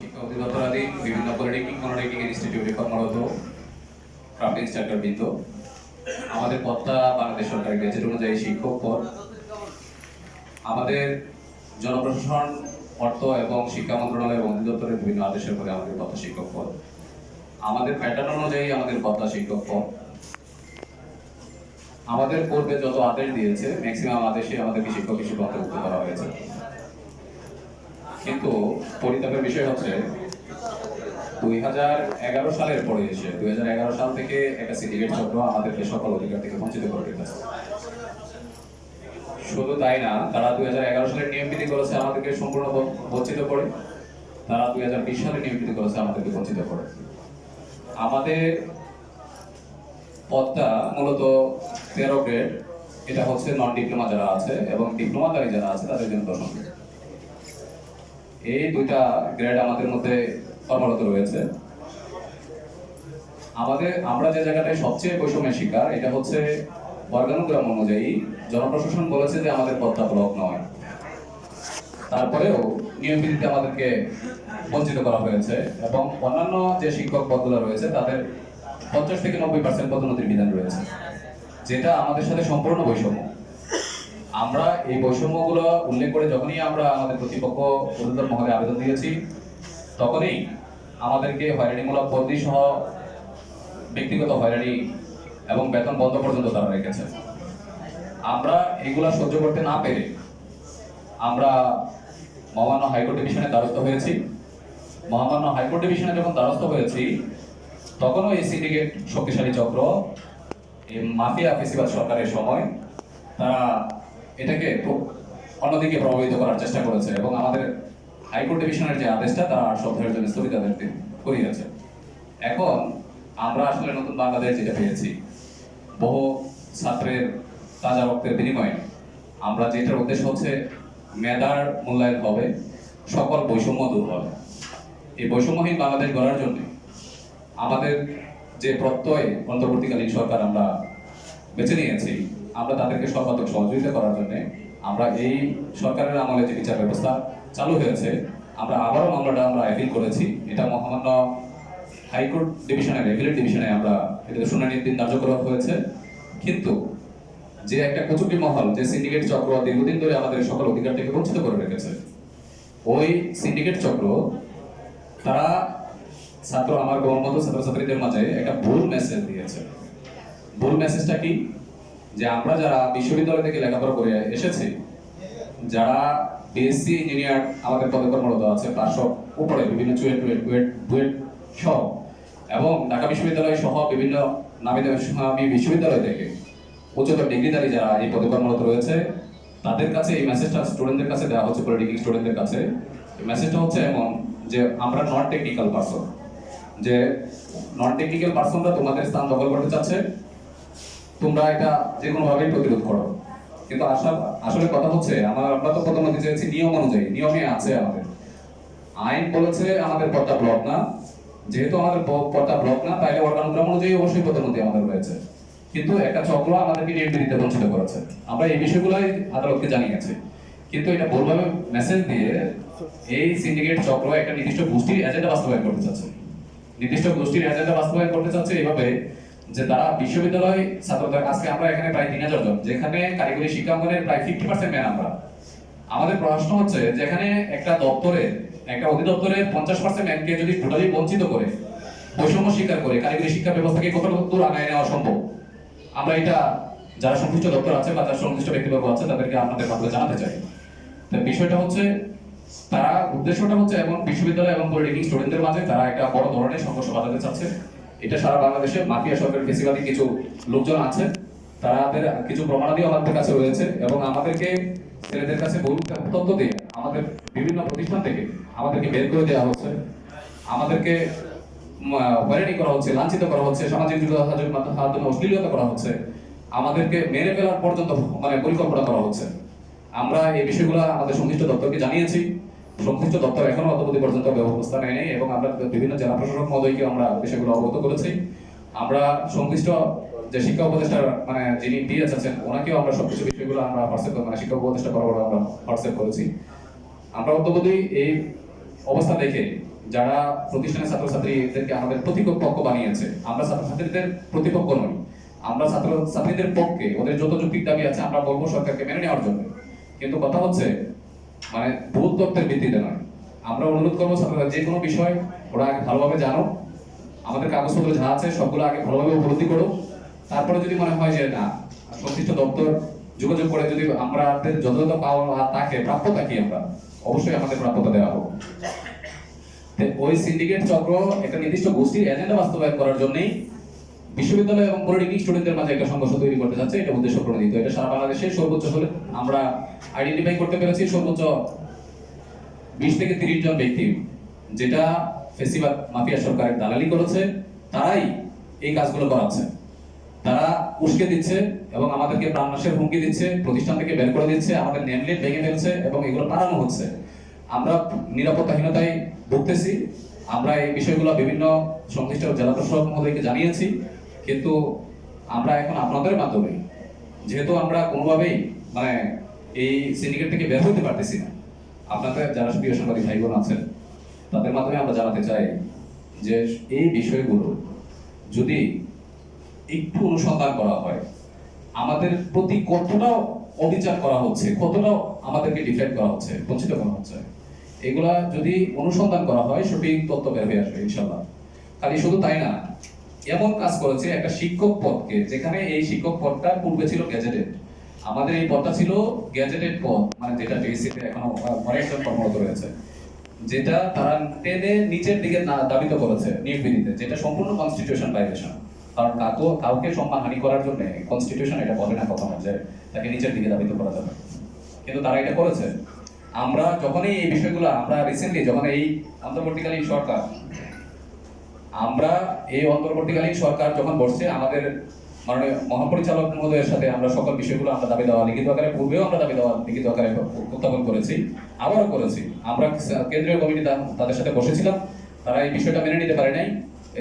বিভিন্ন পলিটেকনিক কর্মরত প্রাপ্ত ইনস্ট্রাক্টর বৃন্দ আমাদের পদটা বাংলাদেশ সরকারের গেজেট অনুযায়ী শিক্ষক পদ। আমাদের জনপ্রশাসন, অর্থ এবং শিক্ষা মন্ত্রণালয় এবং অধিদপ্তরের বিভিন্ন আদেশের পরে আমাদের পদ শিক্ষক পদ। আমাদের প্যাটার্ন অনুযায়ী আমাদের পদটা শিক্ষক পদ। আমাদের পূর্বে যত আদেশ দিয়েছে ম্যাক্সিমাম আদেশে আমাদেরকে শিক্ষক হিসেবে অন্তর্ভুক্ত করা হয়েছে। কিন্তু পরিতাপের বিষয় হচ্ছে, দুই হাজার এগারো সালের পরে এসে, দুই হাজার এগারো সাল থেকে একটা সিন্ডিকেট চক্র আমাদেরকে সকল অধিকার থেকে বঞ্চিত করে রেখেছে শুধু তাই না, তারা দুই হাজার এগারো সালের নিয়ম বিধি করেছে আমাদেরকে সম্পূর্ণ বঞ্চিত করে। তারা দুই হাজার বিশ সালে নিয়ম বিধি করেছে আমাদেরকে বঞ্চিত করে। আমাদের পদটা মূলত তেরো গ্রেড, এটা হচ্ছে নন ডিপ্লোমা যারা আছে এবং ডিপ্লোমা ডিপ্লোমাধারী যারা আছে, তাদের জন্য দশম গ্রেড এই দুইটা গ্রেড আমাদের মধ্যে কর্মরত রয়েছে। আমাদের, আমরা যে জায়গাটায় সবচেয়ে বৈষম্যের শিকার, এটা হচ্ছে অর্গানোগ্রাম অনুযায়ী জনপ্রশাসন বলেছে যে আমাদের পদটা ব্লক নয়। তারপরেও নিয়ম বিধিতে আমাদেরকে বঞ্চিত করা হয়েছে এবং অন্যান্য যে শিক্ষক পদগুলো রয়েছে, তাদের পঞ্চাশ থেকে নব্বই পার্সেন্ট পদোন্নতির বিধান রয়েছে, যেটা আমাদের সাথে সম্পূর্ণ বৈষম্য। আমরা এই বৈষম্যগুলো উল্লেখ করে যখনই আমরা আমাদের প্রতিপক্ষ অধিদপ্তর মহলে আবেদন দিয়েছি, তখনই আমাদেরকে হয়রানিমূলক বদলি সহ ব্যক্তিগত হয়রানি এবং বেতন বন্ধ পর্যন্ত তারা রেখেছে। আমরা এগুলা সহ্য করতে না পেরে আমরা মহামান্য হাইকোর্ট ডিভিশনে দ্বারস্থ হয়েছি। মহামান্য হাইকোর্ট ডিভিশনে যখন দ্বারস্থ হয়েছি, তখনও এই সিন্ডিকেট শক্তিশালী চক্র, এই মাফিয়া ফেসিবাদ সরকারের সময় তারা এটাকে অন্যদিকে প্রভাবিত করার চেষ্টা করেছে এবং আমাদের হাইকোর্ট ডিভিশনের যে আদেশটা তারা আট সপ্তাহের জন্য স্থগিতাদেশ দিয়ে করিয়েছে। এখন আমরা আসলে নতুন বাংলাদেশ যেটা পেয়েছি, বহু ছাত্রের তাজা রক্তের বিনিময়ে আমরা যেটার উদ্দেশ্য হচ্ছে মেধার মূল্যায়ন হবে, সকল বৈষম্য দূর হবে। এই বৈষম্যহীন বাংলাদেশ গড়ার জন্য আমাদের যে প্রত্যয় অন্তর্বর্তীকালীন সরকার আমরা বেছে নিয়েছি আমরা তাদেরকে সর্বাত্মক সহযোগিতা করার জন্য আমরা এই সরকারের আমলে যে বিচার ব্যবস্থা চালু হয়েছে, আমরা আবারও মামলাটা আমরা অ্যাপিল করেছি। এটা মহামান্য হাইকোর্ট ডিভিশনে রেগুলেট ডিভিশনে আমরা এটা শুনানির দিন ধার্য করা হয়েছে। কিন্তু যে একটা কচুকি মহল, যে সিন্ডিকেট চক্র দীর্ঘদিন ধরে আমাদের সকল অধিকার থেকে বঞ্চিত করে রেখেছে, ওই সিন্ডিকেট চক্র, তারা ছাত্র, আমার গণমত ছাত্রছাত্রীদের মাঝে একটা ভুল মেসেজ দিয়েছে। ভুল মেসেজটা কি? যে আমরা যারা বিশ্ববিদ্যালয় থেকে লেখাপড়া করে এসেছি, যারা বিএসসি ইঞ্জিনিয়ার আমাদের পদে কর্মরত আছে, তার সব উপরে বিভিন্ন চুয়েট, টুয়েট বুয়েট বুয়েট সহ। এবং ঢাকা বিশ্ববিদ্যালয় সহ বিভিন্ন নামী দামি বিশ্ববিদ্যালয় থেকে উচ্চতর ডিগ্রিধারী যারা এই পদে কর্মরত রয়েছে, তাদের কাছে এই মেসেজটা স্টুডেন্টদের কাছে দেওয়া হচ্ছে পলিটিক্যাল স্টুডেন্টদের কাছে। মেসেজটা হচ্ছে এমন যে আমরা নন টেকনিক্যাল পার্সন যে নন টেকনিক্যাল পার্সনরা তোমাদের স্থান দখল করতে চাচ্ছে তোমরা এটা যে কোনো ভাবেই প্রতিরোধ করো। কিন্তু আসা আসলে কথা হচ্ছে, আমার, আমরা তো পদোন্নতি চেয়েছি নিয়ম অনুযায়ী, নিয়মে আছে আমাদের। আইন বলেছে আমাদের পদটা ব্লক না। যেহেতু আমাদের পদটা ব্লক না, তাইলে অর্গানোগ্রাম অনুযায়ী অবশ্যই পদোন্নতি আমাদের রয়েছে। কিন্তু একটা চক্র আমাদেরকে দিতে বঞ্চিত করেছে। আমরা এই বিষয়গুলোই আদালতকে জানিয়েছি। কিন্তু এটা ভুলভাবে মেসেজ দিয়ে এই সিন্ডিকেট চক্র একটা নির্দিষ্ট গোষ্ঠীর এজেন্ডা বাস্তবায়ন করতে চাচ্ছে। নির্দিষ্ট গোষ্ঠীর এজেন্ডা বাস্তবায়ন করতে চাচ্ছে এইভাবে যে তারা বিশ্ববিদ্যালয় ছাত্রদের, আজকে আমরা এখানে প্রায় তিন হাজার জন, যেখানে কারিগরি শিক্ষাঙ্গনের প্রায় ফিফটি পার্সেন্ট ম্যান আমরা। আমাদের প্রশ্ন হচ্ছে, যেখানে একটা দপ্তরে, একটা অধিদপ্তরের পঞ্চাশ পার্সেন্ট ম্যানকে যদি টোটালি বঞ্চিত করে, বৈষম্য স্বীকার করে, কারিগরি শিক্ষা ব্যবস্থাকে কত দূর আগায় নেওয়া সম্ভব? আমরা এটা, যারা সংশ্লিষ্ট দপ্তর আছে বা যারা সংশ্লিষ্ট ব্যক্তিবর্গ আছে, তাদেরকে আপনাদের মাধ্যমে জানাতে চাই। বিষয়টা হচ্ছে, তারা, উদ্দেশ্যটা হচ্ছে এবং বিশ্ববিদ্যালয় এবং পলিটেকনিক স্টুডেন্টদের মাঝে, তারা একটা বড় ধরনের সংঘর্ষ বাঁধাতে চাচ্ছে। এটা সারা বাংলাদেশে মাফিয়া সরকার ফেসিবাদী কিছু লোকজন আছে, তাদের কিছু প্রমাণাদিও আমাদের কাছে রয়েছে এবং আমাদেরকে ছেলেদের কাছে তথ্য দিয়ে আমাদের বিভিন্ন প্রতিষ্ঠান থেকে আমাদেরকে বের করে দেওয়া হচ্ছে। আমাদেরকে হয়রানি করা হচ্ছে, লাঞ্ছিত করা হচ্ছে, সামাজিক যোগাযোগের মাধ্যমে অশ্লীলতা করা হচ্ছে। আমাদেরকে মেরে ফেলার পর্যন্ত মানে পরিকল্পনা করা হচ্ছে। আমরা এই বিষয়গুলো আমাদের সংশ্লিষ্ট দপ্তরকে জানিয়েছি। সংশ্লিষ্ট দপ্তর এখনও অতবধি পর্যন্ত ব্যবস্থা নেয়নি এবং আমরা বিভিন্ন জেলা প্রশাসক মহোদয়কে আমরা বিষয়গুলো অবগত করেছি। আমরা সংশ্লিষ্ট যে শিক্ষা উপদেষ্টা মানে যিনি ডিএস আছেন, ওনাকেও আমরা সবকিছু বিষয়গুলো আমরা হোয়াটসঅ্যাপ মানে শিক্ষা উপদেষ্টা বরাবর আমরা হোয়াটসঅ্যাপ করেছি। আমরা অতবধি এই অবস্থা দেখে যারা প্রতিষ্ঠানের ছাত্রছাত্রীদেরকে আমাদের প্রতিপক্ষ বানিয়েছে, আমরা ছাত্রছাত্রীদের প্রতিপক্ষ নই। আমরা ছাত্রছাত্রীদের পক্ষে, ওদের যত দাবি আছে, আমরা বলব সরকারকে মেনে নেওয়ার জন্য। কিন্তু কথা হচ্ছে মানে ভুল তথ্যের ভিত্তিতে নয়। আমরা অনুরোধ করব ছাত্ররা যে কোনো বিষয় ওরা আগে ভালোভাবে জানো। আমাদের কাগজপত্র যা আছে সবগুলো আগে ভালোভাবে উপলব্ধি করো। তারপরে যদি মনে হয় যে না, সংশ্লিষ্ট দপ্তর যোগাযোগ করে যদি আমরা যথাযথ পাওয়া তাকে প্রাপ্য থাকি আমরা? অবশ্যই আমাদের প্রাপ্যতা দেওয়া হোক। ওই সিন্ডিকেট চক্র একটা নির্দিষ্ট গোষ্ঠীর এজেন্ডা বাস্তবায়ন করার জন্যই বিশ্ববিদ্যালয় এবং পলিটেকনিক স্টুডেন্টদের মাঝে একটা সংঘর্ষ তৈরি করতে যাচ্ছে। এটা উদ্দেশ্য প্রণোদিত। এটা সারা বাংলাদেশে সর্বোচ্চ হলে আমরা আইডেন্টিফাই করতে পেরেছি সর্বোচ্চ বিশ থেকে তিরিশ জন ব্যক্তি যেটা ফেসিবাদ মাফিয়া সরকারের দালালি করেছে, তারাই এই কাজগুলো করাচ্ছে। তারা উস্কে দিচ্ছে এবং আমাদেরকে প্রাণনাশের হুমকি দিচ্ছে, প্রতিষ্ঠান থেকে বের করে দিচ্ছে, আমাদের নেমলেট ভেঙে ফেলছে এবং এগুলো পালানো হচ্ছে। আমরা নিরাপত্তাহীনতায় ভুগতেছি, আমরা এই বিষয়গুলো বিভিন্ন সংশ্লিষ্ট জেলা প্রশাসক মহোদয়কে জানিয়েছি, কিন্তু আমরা এখন আপনাদের মাধ্যমে, যেহেতু আমরা কোনোভাবেই মানে এই সিন্ডিকেট থেকে বের হতে পারতেছি না। আপনাদের যারা প্রিয় সাংবাদিক ভাই বোন আছেন, তাদের মাধ্যমে আমরা জানাতে চাই যে এই বিষয়গুলো যদি একটু অনুসন্ধান করা হয়, আমাদের প্রতি কতটা অবিচার করা হচ্ছে কতটা আমাদেরকে ডিফেক্ট করা হচ্ছে, বঞ্চিত করা হচ্ছে, এগুলা যদি অনুসন্ধান করা হয়, সঠিক তথ্য বের হয়ে আসবে ইনশাল্লাহ খালি শুধু তাই না, এমন কাজ করেছে একটা শিক্ষক পদকে, যেখানে এই শিক্ষক পদটা পূর্বে ছিল গ্যাজেটেড আমাদের এই পদটা ছিল গ্যাজেটেড পদ মানে যেটা টিএসসিতে এখনও অনেকজন কর্মরত রয়েছে। যেটা তারা টেনে নিচের দিকে দাবিত করেছে নিয়োগ বিধিতে যেটা সম্পূর্ণ কনস্টিটিউশন ভাইলেশন কারণ কাকু, কাউকে সম্মান হানি করার জন্য কনস্টিটিউশন এটা বলে না কখনো যে তাকে নিচের দিকে দাবিত করা যাবে। কিন্তু তারা এটা করেছে। আমরা যখনই এই বিষয়গুলো, আমরা রিসেন্টলি যখন এই অন্তর্বর্তীকালীন সরকার, আমরা এই অন্তর্বর্তীকালীন সরকার যখন বসছে, আমাদের মাননীয় মহাপরিচালক মহোদয়ের সাথে আমরা সকল বিষয়গুলো আমরা দাবি দেওয়া, লিখিত আকারে, পূর্বেও আমরা দাবি দেওয়া, লিখিত আকারে উত্থাপন করেছি, আবারও করেছি। আমরা কেন্দ্রীয় কমিটি তাদের সাথে বসেছিলাম, তারা এই বিষয়টা মেনে নিতে পারে নাই।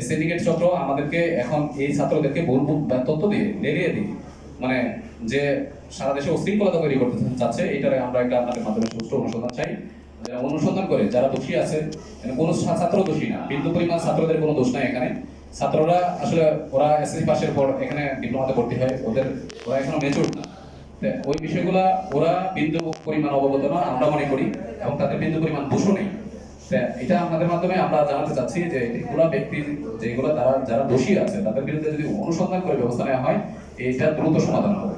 সিন্ডিকেট চক্র আমাদেরকে এখন এই ছাত্রদেরকে ভুল তথ্য দিয়ে, লেলিয়ে দিয়ে মানে যে সারা দেশে উশৃঙ্খলতা তৈরি করতে চাচ্ছে, এটারে আমরা একটা আপনাদের মাধ্যমে সুষ্ঠু অনুসন্ধান চাই। যারা অনুসন্ধান করে, যারা দোষী আছে কোনো ছাত্র দোষী না, বিন্দু পরিমাণ ছাত্রদের কোনো দোষ নাই এখানে। ছাত্ররা আসলে ওরা এসএসসি পাশের পর এখানে ডিপ্লোমাতে ভর্তি হয়, ওদের ওরা এখনও মেচুর না। ওই বিষয়গুলা ওরা বিন্দু পরিমাণ অবগত না আমরা মনে করি, এবং তাদের বিন্দু পরিমাণ দোষও নেই। এটা আমাদের মাধ্যমে আমরা জানাতে চাচ্ছি যে এগুলা ব্যক্তি যেগুলো তারা, যারা দোষী আছে, তাদের বিরুদ্ধে যদি অনুসন্ধান করে ব্যবস্থা নেওয়া হয়, এটা দ্রুত সমাধান হবে।